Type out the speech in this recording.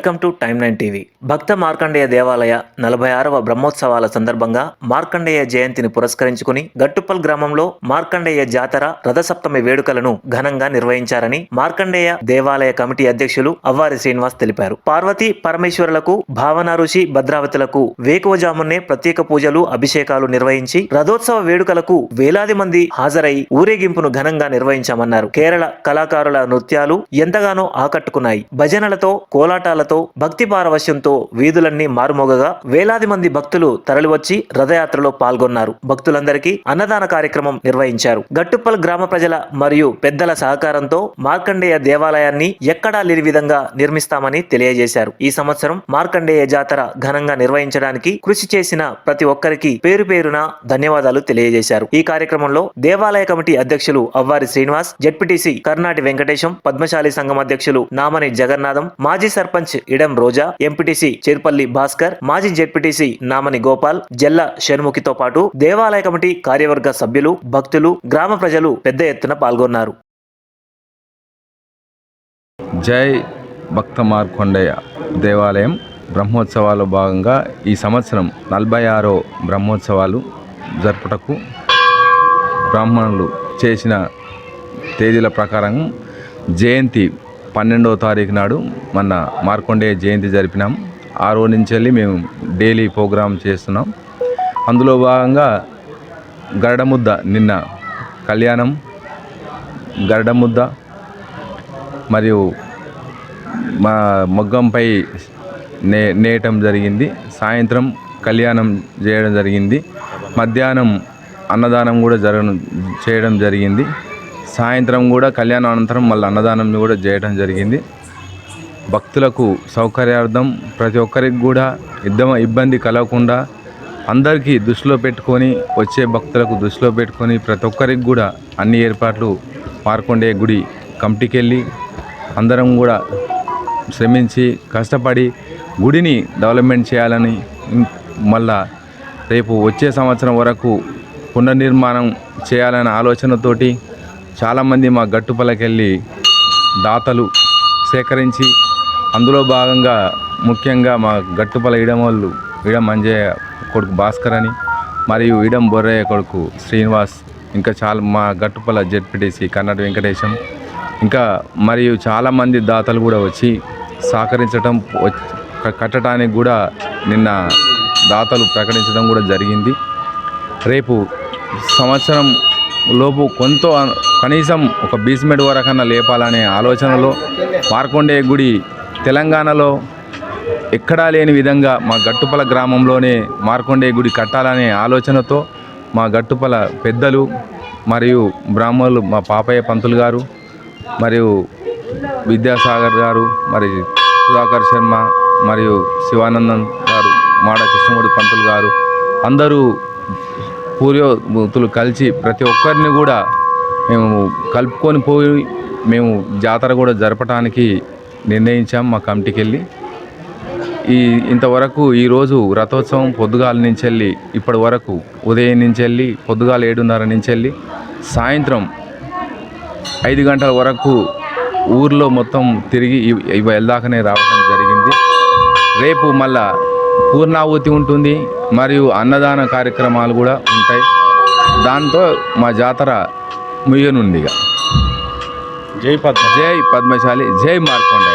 Welcome to time nine TV. భక్త మార్కండేయ దేవాలయ నలభై ఆరవ బ్రహ్మోత్సవాల సందర్భంగా మార్కండేయ జయంతిని పురస్కరించుకుని గట్టుప్పల్ గ్రామంలో మార్కండేయ జాతర రథసప్తమి వేడుకలను ఘనంగా నిర్వహించారని మార్కండేయ దేవాలయ కమిటీ అధ్యక్షులు అవ్వారి శ్రీనివాస్ తెలిపారు. పార్వతి పరమేశ్వరులకు భావన ఋషి భద్రావతులకు వేకువజామునే ప్రత్యేక పూజలు అభిషేకాలు నిర్వహించి రథోత్సవ వేడుకలకు వేలాది మంది హాజరై ఊరేగింపును ఘనంగా నిర్వహించామన్నారు. కేరళ కళాకారుల నృత్యాలు ఎంతగానో ఆకట్టుకున్నాయి. భజనలతో కోలాటాలతో భక్తి పారవశ్యంతో వీధులన్నీ మారుమోగగా వేలాది మంది భక్తులు తరలివచ్చి రథయాత్రలో పాల్గొన్నారు. భక్తులందరికీ అన్నదాన కార్యక్రమం నిర్వహించారు. గట్టుప్పల్ గ్రామ ప్రజల మరియు పెద్దల సహకారంతో మార్కండేయ దేవాలయాన్ని ఎక్కడా లేని విధంగా నిర్మిస్తామని తెలియజేశారు. ఈ సంవత్సరం మార్కండేయ జాతర ఘనంగా నిర్వహించడానికి కృషి చేసిన ప్రతి ఒక్కరికి పేరు పేరున ధన్యవాదాలు తెలియజేశారు. ఈ కార్యక్రమంలో దేవాలయ కమిటీ అధ్యక్షులు అవ్వారి శ్రీనివాస్ జెడ్పీటీసీ కర్నాటి వెంకటేశం పద్మశాలి సంఘం అధ్యక్షులు నామని జగన్నాథం మాజీ సర్పంచ్ ఇడం రోజా ఎంపీటీసీ చేర్పల్లి భాస్కర్ మాజీ జెడ్పీటీసీ నామని గోపాల్ జల్ల షణ్ముఖితో పాటు దేవాలయ కమిటీ కార్యవర్గ సభ్యులు భక్తులు గ్రామ ప్రజలు పెద్ద ఎత్తున పాల్గొన్నారు. జై భక్త మార్కొండయ్య దేవాలయం బ్రహ్మోత్సవాలు భాగంగా ఈ సంవత్సరం నలభై ఆరో బ్రహ్మోత్సవాలు జరుపుటకు బ్రాహ్మణులు చేసిన తేదీల ప్రకారం జయంతి పన్నెండవ తారీఖు నాడు మన మార్కొండేయ జయంతి జరిపినాం. ఆ రోజు నుంచి వెళ్ళి మేము డైలీ ప్రోగ్రామ్ చేస్తున్నాం. అందులో భాగంగా గరడముద్ద నిన్న కళ్యాణం గరడముద్ద మరియు మా మొగ్గంపై నే నేయటం జరిగింది. సాయంత్రం కళ్యాణం చేయడం జరిగింది. మధ్యాహ్నం అన్నదానం కూడా జరగడం చేయడం జరిగింది. సాయంత్రం కూడా కళ్యాణ అనంతరం మళ్ళీ అన్నదానం కూడా చేయడం జరిగింది. భక్తులకు సౌకర్యార్థం ప్రతి ఒక్కరికి కూడా ఇద్దమ ఇబ్బంది కలగకుండా అందరికీ దృష్టిలో పెట్టుకొని వచ్చే భక్తులకు దృష్టిలో పెట్టుకొని ప్రతి ఒక్కరికి కూడా అన్ని ఏర్పాట్లు పార్కొండే గుడి కమిటీకి వెళ్ళి అందరం కూడా శ్రమించి కష్టపడి గుడిని డెవలప్మెంట్ చేయాలని మళ్ళా రేపు వచ్చే సంవత్సరం వరకు పునర్నిర్మాణం చేయాలనే ఆలోచనతోటి చాలామంది మా గట్టుపల్లకెళ్ళి దాతలు సేకరించి అందులో భాగంగా ముఖ్యంగా మా గట్టుపల ఇడమోళ్ళు ఇడం అంజయ్య కొడుకు భాస్కర్ అని మరియు ఇడం బొర్రయ్య కొడుకు శ్రీనివాస్ ఇంకా చాలా మా గట్టుపల జెడ్పీటీసీ కన్నడ వెంకటేశం ఇంకా మరియు చాలామంది దాతలు కూడా వచ్చి సహకరించడం కట్టడానికి కూడా నిన్న దాతలు ప్రకటించడం కూడా జరిగింది. రేపు సంవత్సరం లోపు కొంత కనీసం ఒక బీస్మెంట్ వరకన్నా లేపాలనే ఆలోచనలో మార్కొండే గుడి తెలంగాణలో ఎక్కడా లేని విధంగా మా గట్టుపల గ్రామంలోనే మార్కొండే గుడి కట్టాలనే ఆలోచనతో మా గట్టుపల పెద్దలు మరియు బ్రాహ్మణులు మా పాపయ్య పంతులు గారు మరియు విద్యాసాగర్ గారు మరి సుధాకర్ శర్మ మరియు శివానందన్ గారు మాడ కృష్ణమూర్తి పంతులు గారు అందరూ పూర్వతులు కలిసి ప్రతి ఒక్కరిని కూడా మేము కలుపుకొని పోయి మేము జాతర కూడా జరపడానికి నిర్ణయించాం మా కమిటీకి వెళ్ళి ఈ ఇంతవరకు ఈరోజు రథోత్సవం పొద్దుగాల నుంచి వెళ్ళి ఇప్పటి వరకు ఉదయం నుంచి వెళ్ళి పొద్దుగాల ఏడున్నర నుంచి వెళ్ళి సాయంత్రం ఐదు గంటల వరకు ఊర్లో మొత్తం తిరిగి ఇవి వెళ్దాకనే రావడం జరిగింది రేపు మళ్ళా పూర్ణాహుతి ఉంటుంది మరియు అన్నదాన కార్యక్రమాలు కూడా ఉంటాయి. దాంతో మా జాతర ముయ్యనుంది జై పద్మ. జై పద్మశాలి జై మార్కొండ.